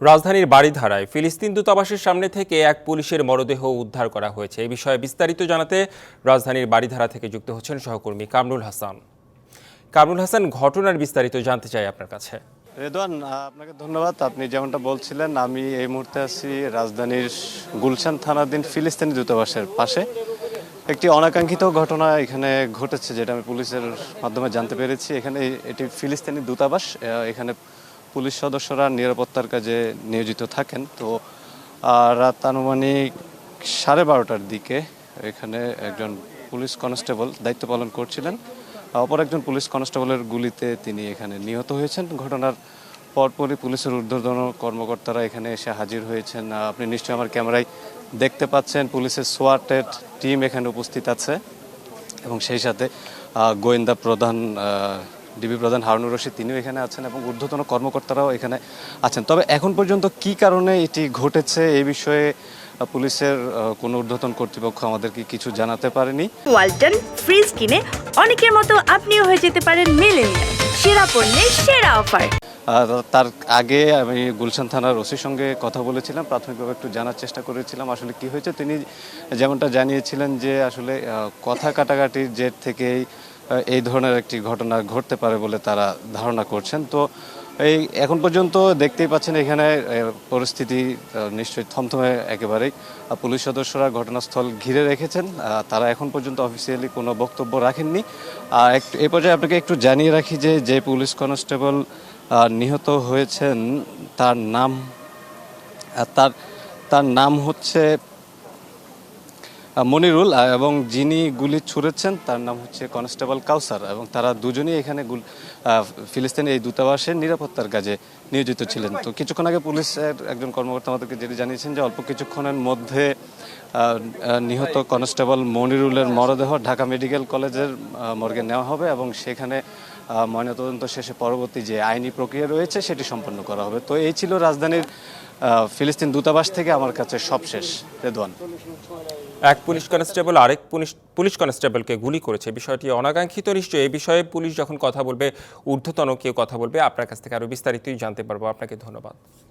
রাজধানীর বাড়িধারায় ফিলিস্তিন দূতাবাসের সামনে থেকে এক পুলিশের মরদেহ উদ্ধার করা হয়েছে। এই বিষয়ে বিস্তারিত জানাতে রাজধানীর বাড়িধারা থেকে যুক্ত হচ্ছেন সহকর্মী কামরুল হাসান। কামরুল হাসান, ঘটনার বিস্তারিত জানতে চাই আপনার কাছে। রেদওয়ান আপনাকে ধন্যবাদ। আপনি যেমনটা বলছিলেন, আমি এই মুহূর্তে আছি রাজধানীর গুলশান থানাধীন ফিলিস্তিনি দূতাবাসের পাশে। একটি অনাকাঙ্ক্ষিত ঘটনা এখানে ঘটেছে, যেটা আমি পুলিশের মাধ্যমে জানতে পেরেছি। এখানে এটি ফিলিস্তিনি দূতাবাস এখানে পুলিশ সদস্যরা নিরাপত্তার কাজে নিয়োজিত থাকেন। তো রাত আনুমানিক সাড়ে বারোটার দিকে এখানে একজন পুলিশ কনস্টেবল দায়িত্ব পালন করছিলেন। অপর একজন পুলিশ কনস্টেবলের গুলিতে তিনি এখানে নিহত হয়েছেন। ঘটনার পরপরই পুলিশের ঊর্ধ্বতন কর্মকর্তারা এখানে এসে হাজির হয়েছেন। আপনি নিশ্চয়ই আমার ক্যামেরায় দেখতে পাচ্ছেন, পুলিশের সোয়াটের টিম এখানে উপস্থিত আছে। এবং সেই সাথে গোয়েন্দা প্রধান ডিবি প্রধান হারুনুর রশিদ তিনিও এখানে আছেন এবং ঊর্ধ্বতন কর্মকর্তারাও এখানে আছেন। তবে এখন পর্যন্ত কি কারণে এটি ঘটেছে এই বিষয়ে পুলিশের কোনো ঊর্ধ্বতন কর্তৃপক্ষ আমাদেরকে কিছু জানাতে পারেনি। ওয়ালটন ফ্রিজ কিনে অনেকের মতো আপনিও হয়ে যেতে পারেন মিলেনিয়াল। সেরা পণ্যের সেরা অফার। তার আগে আমি গুলশান থানার ওসির সঙ্গে কথা বলেছিলাম প্রাথমিকভাবে একটু জানার চেষ্টা করেছিলাম আসলে কি হয়েছে। তিনি যেমনটা জানিয়েছিলেন যে আসলে কথা কাটাকাটির জের থেকেই এই ধরনের একটি ঘটনা ঘটতে পারে বলে তারা ধারণা করছেন। তো এই এখন পর্যন্ত দেখতেই পাচ্ছেন এখানে পরিস্থিতি নিশ্চয়ই থমথমে একেবারেই। পুলিশ সদস্যরা ঘটনাস্থল ঘিরে রেখেছেন। তারা এখন পর্যন্ত অফিসিয়ালি কোনো বক্তব্য রাখেননি। আর একটু এই পর্যায়ে আপনাকে একটু জানিয়ে রাখি যে যে পুলিশ কনস্টেবল নিহত হয়েছেন, তার নাম তার তার নাম হচ্ছে মনিরুল এবং যিনি গুলি ছুঁড়েছেন, তার নাম হচ্ছে কনস্টেবল কাউসার, এবং তারা দুজনেই এখানে ফিলিস্তিনের এই দূতাবাসের নিরাপত্তার কাজে নিয়োজিত ছিলেন। তো কিছুক্ষণ আগে পুলিশের একজন কর্মকর্তা আমাদেরকে যেটি জানিয়েছেন যে অল্প কিছুক্ষণের মধ্যে নিহত কনস্টেবল মনিরুলের মরদেহ ঢাকা মেডিকেল কলেজের মর্গে নেওয়া হবে এবং সেখানে ময়নাতদন্ত শেষে পরবর্তী যে আইনি প্রক্রিয়া রয়েছে, সেটি সম্পন্ন করা হবে। তো এই ছিল রাজধানীর ফিলিস্তিন দূতাবাস থেকে আমার কাছে সবশেষ। রেদওয়ান। এক পুলিশ কনস্টেবল আরেক পুলিশ পুলিশ কনস্টেবলকে গুলি করেছে। বিষয়টি অনাকাঙ্ক্ষিত নিশ্চয় এ বিষয়ে পুলিশ যখন কথা বলবে, ঊর্ধ্বতন কেউ কথা বলবে, আপনার কাছ থেকে আরও বিস্তারিতই জানতে পারব। আপনাকে ধন্যবাদ।